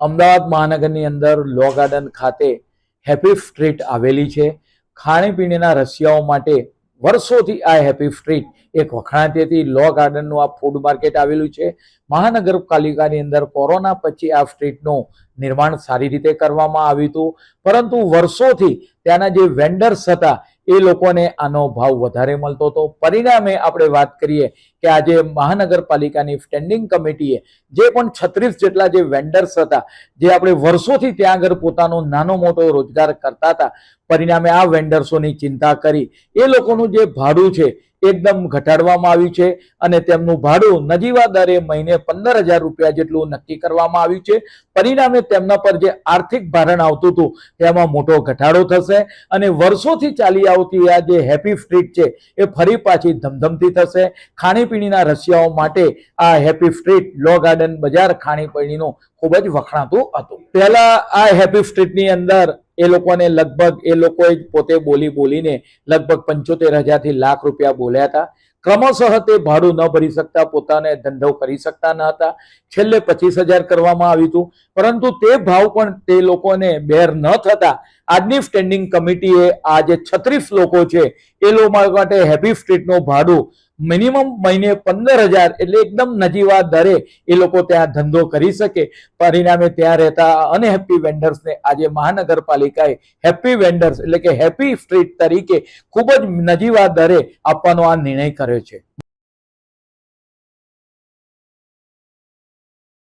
અમદાવાદ મહાનગરની અંદર લો ગાર્ડન ખાતે હેપી સ્ટ્રીટ આવેલી છે. ખાણીપીણીના રસિયાઓ માટે વર્ષોથી આ હેપી સ્ટ્રીટ એક વખણાતી હતી લો ગાર્ડનનું આ ફૂડ માર્કેટ આવેલું છે. મહાનગરપાલિકાની અંદર કોરોના પછી આ સ્ટ્રીટનું નિર્માણ સારી રીતે કરવામાં આવ્યું હતું. પરંતુ વર્ષોથી ત્યાંના જે વેન્ડર્સ હતા એ લોકોને આનો ભાવ વધારે મળતો હતો. પરિણામે આપણે વાત કરીએ કે આજે મહાનગરપાલિકાની સ્ટેન્ડિંગ કમિટીએ જે પણ છત્રીસ જેટલા જે વેન્ડર્સ હતા, જે આપણે વર્ષોથી ત્યાં આગળ પોતાનો નાનો મોટો રોજગાર કરતા હતા, પરિણામે આ વેન્ડર્સોની ચિંતા કરી. એ લોકોનું જે ભાડું છે એકદમ ઘટાડવામાં આવ્યું છે અને તેમનું ભાડું નજીવા દરે મહિને પંદર હજાર રૂપિયા જેટલું નક્કી કરવામાં આવ્યું છે. પરિણામે તેમના પર જે આર્થિક ભારણ આવતું હતું, તેમાં મોટો ઘટાડો થશે અને વર્ષોથી ચાલી આવતી આ જે હેપી સ્ટ્રીટ છે, એ ફરી પાછી ધમધમતી થશે. ખાણીપીણીના રસિયાઓ માટે આ હેપી સ્ટ્રીટ, લો ગાર્ડન બજાર ખાણીપીણીનું ખૂબ જ વખણાતું હતું. પહેલા આ હેપી સ્ટ્રીટની અંદર એ લોકોને લગભગ એ લોકોએ પોતે બોલી બોલીને લગભગ પંચોતેર હજારથી લાખ રૂપિયા બોલ્યા હતા. ક્રમશઃ તે ભાડું ન ભરી શકતા, પોતાને ધંધો કરી શકતા ન હતા. છેલ્લે પચીસ હજાર કરવામાં આવ્યું હતું. પરંતુ તે ભાવ પણ તે લોકોને બેર ન થતા આજની સ્ટેન્ડિંગ કમિટીએ આ જે છત્રીસ લોકો છે, એ લોકો માટે હેપી સ્ટ્રીટનું ભાડું મિનિમમ મહિને પંદર હજાર એટલે એકદમ નજીવા દરે એ લોકો ત્યાં ધંધો કરી શકે. પરિણામે ત્યાં રહેતા અનહેપી વેન્ડર્સને આજે મહાનગરપાલિકાએ હેપી વેન્ડર્સ એટલે કે હેપી સ્ટ્રીટ તરીકે ખૂબ જ નજીવા દરે આપવાનો આ નિર્ણય કર્યો છે.